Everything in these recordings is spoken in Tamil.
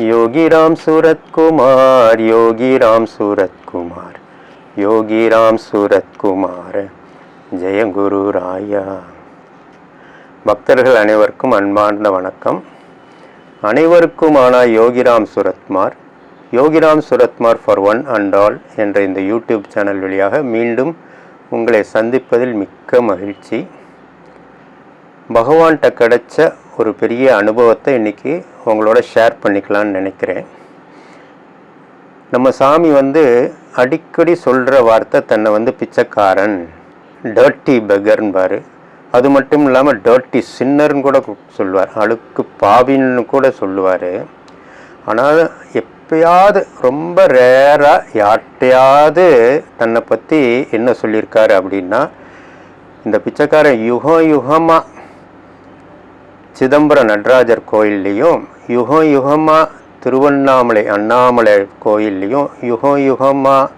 யோகிராம் சூரத்குமார் யோகிராம் சூரத்குமார் யோகிராம் சூரத்குமார். ஜெயகுரு ராயா. பக்தர்கள் அனைவருக்கும் அன்பார்ந்த வணக்கம். அனைவருக்குமான Yogiram Suratkumar Yogiram Suratkumar for one and all என்ற இந்த யூடியூப் சேனல் வழியாக மீண்டும் உங்களை சந்திப்பதில் மிக்க மகிழ்ச்சி. பகவான்கிட்ட கிடைச்ச ஒரு பெரிய அனுபவத்தை இன்றைக்கி உங்களோட ஷேர் பண்ணிக்கலான்னு நினைக்கிறேன். நம்ம சாமி வந்து அடிக்கடி சொல்கிற வார்த்தை தன்னை வந்து பிச்சைக்காரன் டர்ட்டி பெகர்ன்பார் அது மட்டும் இல்லாமல் டர்ட்டி சின்னர்னு கூட சொல்லுவார். அழுக்கு பாவின்னு கூட சொல்லுவார். ஆனால் எப்பயாவது ரொம்ப ரேராக யார்கிட்டையாவது தன்னை பற்றி என்ன சொல்லியிருக்காரு அப்படின்னா இந்த பிச்சைக்காரன் யுகம் யுகமாக சிதம்பரம் நடராஜர் கோயில்லையும் யுகம் யுகமாக திருவண்ணாமலை அண்ணாமலை கோயில்லையும் யுகம் யுகமாக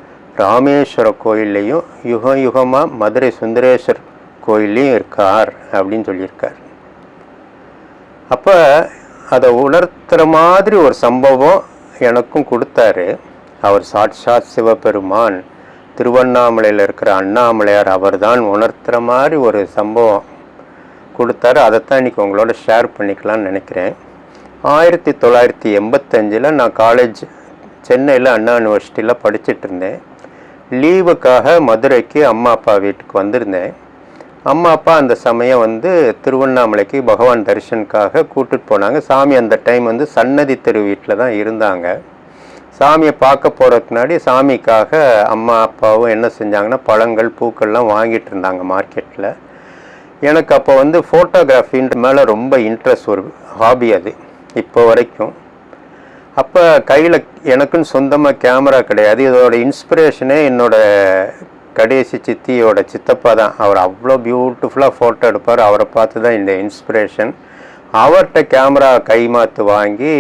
ராமேஸ்வர கோயில்லையும் யுகம் யுகமாக மதுரை சுந்தரேஸ்வர் கோயில்லையும் இருக்கார் அப்படின்னு சொல்லியிருக்கார். அப்போ அதை உணர்த்துற மாதிரி ஒரு சம்பவம் எனக்கும் கொடுத்தாரு. அவர் சாட்சாத் சிவபெருமான் திருவண்ணாமலையில் இருக்கிற அண்ணாமலையார் அவர்தான் உணர்த்துற மாதிரி ஒரு சம்பவம் கொடுத்தாரு. அதைத்தான் இன்றைக்கி உங்களோட ஷேர் பண்ணிக்கலாம்னு நினைக்கிறேன். ஆயிரத்தி தொள்ளாயிரத்தி எண்பத்தஞ்சில் நான் காலேஜ் சென்னையில் அண்ணா யூனிவர்சிட்டியில் படிச்சுட்டு இருந்தேன். லீவுக்காக மதுரைக்கு அம்மா அப்பா வீட்டுக்கு வந்திருந்தேன். அம்மா அப்பா அந்த சமயம் வந்து திருவண்ணாமலைக்கு பகவான் தரிசனுக்காக கூட்டிட்டு போனாங்க. சாமி அந்த டைம் வந்து சன்னதி தெரு வீட்டில் தான் இருந்தாங்க. சாமியை பார்க்க போகிறதுக்கு முன்னாடி சாமிக்காக அம்மா அப்பாவும் என்ன செஞ்சாங்கன்னா பழங்கள் பூக்கள்லாம் வாங்கிட்டு இருந்தாங்க மார்க்கெட்டில் எனக்கு அப்போ வந்து ஃபோட்டோகிராஃபின்ற மேலே ரொம்ப இன்ட்ரெஸ்ட் ஒரு ஹாபி அது இப்போ வரைக்கும். அப்போ கையில் எனக்குன்னு சொந்தமாக கேமரா கிடையாது. இதோட இன்ஸ்பிரேஷனே என்னோட கடைசி சித்தியோட சித்தப்பா தான். அவர் அவ்வளோ பியூட்டிஃபுல்லாக ஃபோட்டோ எடுப்பார். அவரை பார்த்து தான் இந்த இன்ஸ்பிரேஷன் அவர்கிட்ட கேமரா கைமாத்து வாங்கி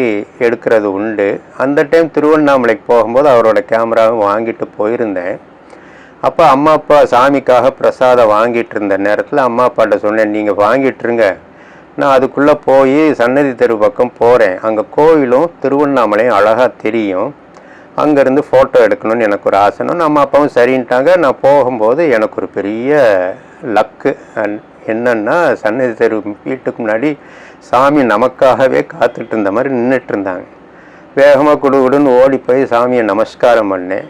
எடுக்கிறது உண்டு. அந்த டைம் திருவண்ணாமலைக்கு போகும்போது அவரோட கேமராவும் வாங்கிட்டு போயிருந்தேன். அப்போ அம்மா அப்பா சாமிக்காக பிரசாதம் வாங்கிட்டு இருந்த நேரத்தில் அம்மா அப்பாட்ட சொன்னேன் நீங்கள் வாங்கிட்டுருங்க. நான் அதுக்குள்ளே போய் சன்னதி தெரு பக்கம் போகிறேன் அங்கே கோயிலும் திருவண்ணாமலையும் அழகாக தெரியும். அங்கேருந்து ஃபோட்டோ எடுக்கணும்னு எனக்கு ஒரு ஆசைன்னு அம்மா அப்பாவும் சரின்ட்டாங்க. நான் போகும்போது எனக்கு ஒரு பெரிய லக்கு என்னன்னா சன்னதி தெரு வீட்டுக்கு முன்னாடி சாமி நமக்காகவே காத்துட்டு இருந்த மாதிரி நின்றுட்டு இருந்தாங்க. வேகமாக குடுகுடுன்னு ஓடி போய் சாமியை நமஸ்காரம் பண்ணேன்.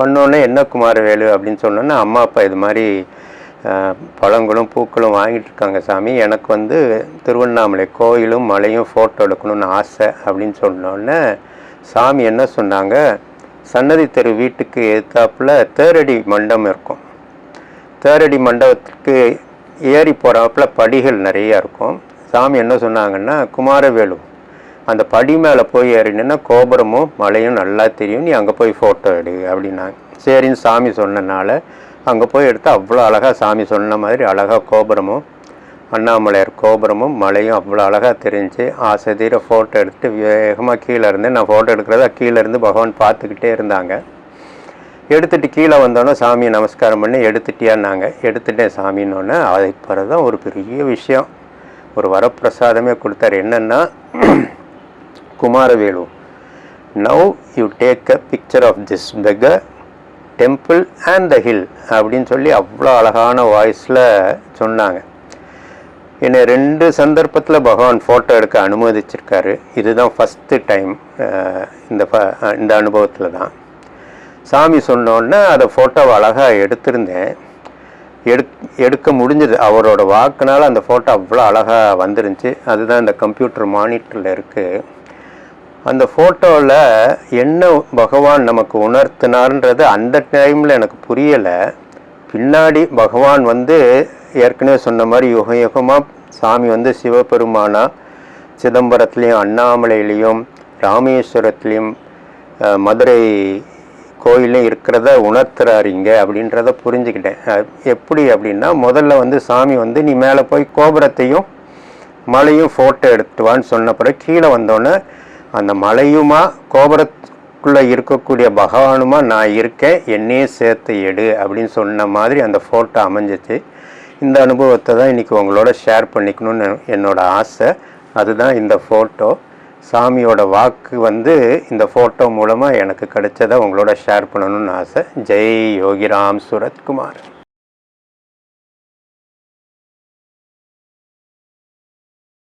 பண்ணோன்னே என்ன குமாரவேலு அப்படின்னு சொன்னோன்னே அம்மா அப்பா இது மாதிரி பழங்களும் பூக்களும் வாங்கிட்டு இருக்காங்க சாமி. எனக்கு வந்து திருவண்ணாமலை கோயிலும் மலையும் ஃபோட்டோ எடுக்கணும்னு ஆசை அப்படின்னு சொன்னோன்னே சாமி என்ன சொன்னாங்க சன்னதி தெரு வீட்டுக்கு எதிர்த்தாப்புல தேரடி மண்டபம் இருக்கும். தேரடி மண்டபத்துக்கு ஏறி போகிறாப்புல படிகள் நிறையா இருக்கும். சாமி என்ன சொன்னாங்கன்னா குமாரவேலு அந்த படி மேலே போய் ஏறினா கோபுரமும் மலையும் நல்லா தெரியும். நீ அங்கே போய் ஃபோட்டோ எடு அப்படின்னாங்க. சரின்னு சாமி சொன்னனால அங்கே போய் எடுத்து அவ்வளோ அழகாக சாமி சொன்ன மாதிரி அழகாக கோபுரமும் அண்ணாமலையார் கோபுரமும் மலையும் அவ்வளோ அழகாக தெரிஞ்சு ஆசை தீர ஃபோட்டோ எடுத்துட்டு வேகமாக கீழே இருந்து நான் ஃபோட்டோ எடுக்கிறதா கீழே இருந்து பகவான் பார்த்துக்கிட்டே இருந்தாங்க. எடுத்துகிட்டு கீழே வந்தோன்னே சாமியை நமஸ்காரம் பண்ணி எடுத்துட்டியான்னாங்க. எடுத்துட்டேன் சாமின்னொன்னே அதுக்கு பிறகு தான் ஒரு பெரிய விஷயம். ஒரு வரப்பிரசாதமே கொடுத்தாரு. என்னென்னா Kumaravelu now you take a picture of this beggar temple and the hill அப்படின்னு சொல்லி அவ்வளோ அழகான வாய்ஸில் சொன்னாங்க. என்னை ரெண்டு சந்தர்ப்பத்தில் பகவான் ஃபோட்டோ எடுக்க அனுமதிச்சிருக்காரு. இதுதான் ஃபஸ்ட்டு டைம் இந்த இந்த அனுபவத்தில் தான். சாமி சொன்னோடனே அதை ஃபோட்டோவை அழகாக எடுத்திருந்தேன். எடு எடுக்க முடிஞ்சது. அவரோட வாக்குனால் அந்த ஃபோட்டோ அவ்வளோ அழகாக வந்துருந்துச்சு. அதுதான் இந்த கம்ப்யூட்டர் மானிட்டரில் இருக்குது அந்த ஃபோட்டோவில் என்ன பகவான் நமக்கு உணர்த்தினார்ன்றது அந்த டைமில் எனக்கு புரியலை. பின்னாடி பகவான் வந்து ஏற்கனவே சொன்ன மாதிரி யுக யுகமாக சாமி வந்து சிவபெருமானா சிதம்பரத்துலேயும் அண்ணாமலையிலையும் ராமேஸ்வரத்துலேயும் மதுரை கோயிலும் இருக்கிறத உணர்த்துறாருங்க அப்படின்றத புரிஞ்சுக்கிட்டேன். எப்படி அப்படின்னா முதல்ல வந்து சாமி வந்து நீ மேலே போய் கோபுரத்தையும் மலையும் ஃபோட்டோ எடுத்துவான்னு சொன்ன பிறகு கீழே வந்தோன்னே அந்த மலையுமா? கோபுரத்துக்குள்ளே இருக்கக்கூடிய பகவானுமா? நான் இருக்கேன் என்னையே சேர்த்து எடு அப்படின்னு சொன்ன மாதிரி அந்த ஃபோட்டோ அமைஞ்சிச்சு. இந்த அனுபவத்தை தான் இன்றைக்கி உங்களோட ஷேர் பண்ணிக்கணும்னு என்னோட ஆசை. அதுதான் இந்த ஃபோட்டோ சாமியோட வாக்கு வந்து இந்த ஃபோட்டோ மூலமாக எனக்கு கிடைச்சதை உங்களோட ஷேர் பண்ணணும்னு ஆசை. ஜெய் யோகிராம் சுரத்குமார்.